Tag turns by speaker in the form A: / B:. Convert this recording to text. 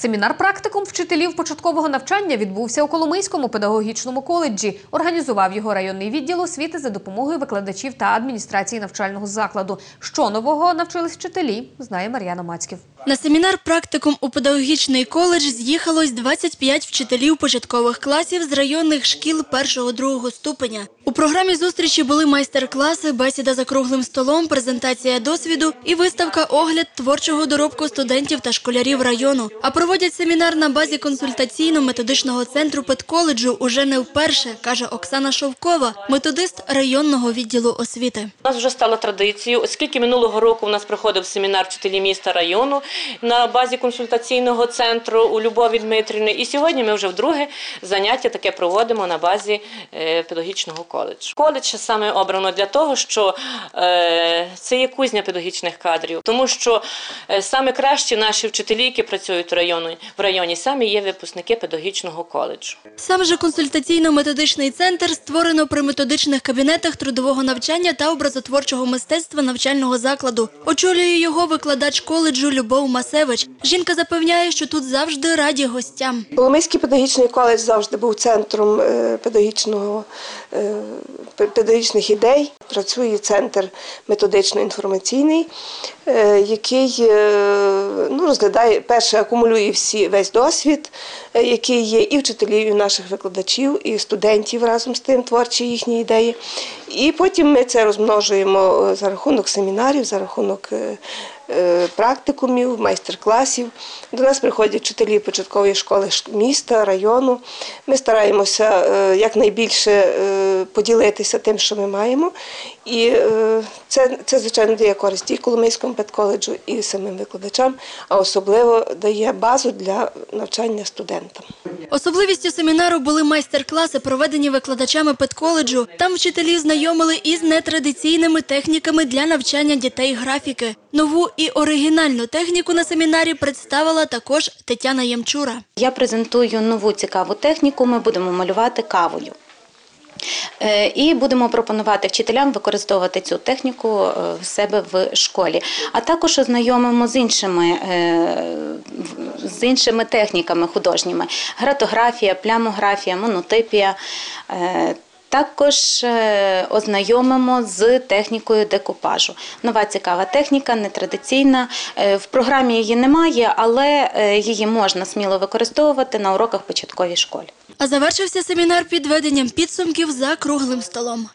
A: Семінар практикум вчителів початкового навчання відбувся у Коломийському педагогічному коледжі. Організував його районний відділ освіти за допомогою викладачів та адміністрації навчального закладу. Що нового навчились вчителі, знає Мар'яна Мацьків.
B: На семінар практикум у педагогічний коледж з'їхалось 25 вчителів початкових класів з районних шкіл першого-другого ступеня. У програмі зустрічі були майстер-класи, бесіда за круглим столом, презентація досвіду і виставка огляд творчого доробку студентів та школярів району. А проводять семінар на базі консультаційно-методичного центру педколеджу уже не вперше, каже Оксана Шовкова, методист районного відділу освіти.
C: У нас вже стало традицією, оскільки минулого року у нас проходив семінар вчителі міста району на базі консультаційного центру у Любові Дмитрівни. І сьогодні ми вже вдруге заняття таке проводимо на базі е, педагогічного коледжу. Коледж саме обрано для того, що е, це є кузня педагогічних кадрів, тому що е, саме кращі наші вчителі, які працюють в районі, в районі, самі є випускники педагогічного коледжу.
B: Сам же консультаційно-методичний центр створено при методичних кабінетах трудового навчання та образотворчого мистецтва навчального закладу. Очолює його викладач коледжу Любов Масевич. Жінка запевняє, що тут завжди раді гостям.
D: Коломийський педагогічний коледж завжди був центром е, педагогічного, е, педагогічних ідей. Працює центр методично-інформаційний, е, який ну, розглядає, перше, акумулює всі, весь досвід, який є і вчителів, і наших викладачів, і студентів разом з тим творчі їхні ідеї. І потім ми це розмножуємо е, за рахунок семінарів, за рахунок е, е, практикумів, майстер-класів. До нас приходять вчителі початкової школи міста, району. Ми стараємося якнайбільше поділитися тим, що ми маємо. І це, це звичайно, дає користь і Коломийському педколеджу, і самим викладачам, а особливо дає базу для навчання студентам.
B: Особливістю семінару були майстер-класи, проведені викладачами педколеджу. Там вчителі знайомили із нетрадиційними техніками для навчання дітей графіки. Нову і оригінальну техніку на семінарі представила також Тетяна Ємчура.
E: Я презентую нову цікаву техніку. Ми будемо малювати кавою. Е, І будемо пропонувати вчителям використовувати цю техніку е, в себе в школі, а також ознайомимо з іншими, е, з іншими техніками художніми: гратографія, плямографія, монотипія. Також е, ознайомимо з технікою декупажу. Нова цікава техніка, нетрадиційна. Е, В програмі її немає, але е, її можна сміло використовувати на уроках початковій школі.
B: А завершився семінар підведенням підсумків за круглим столом.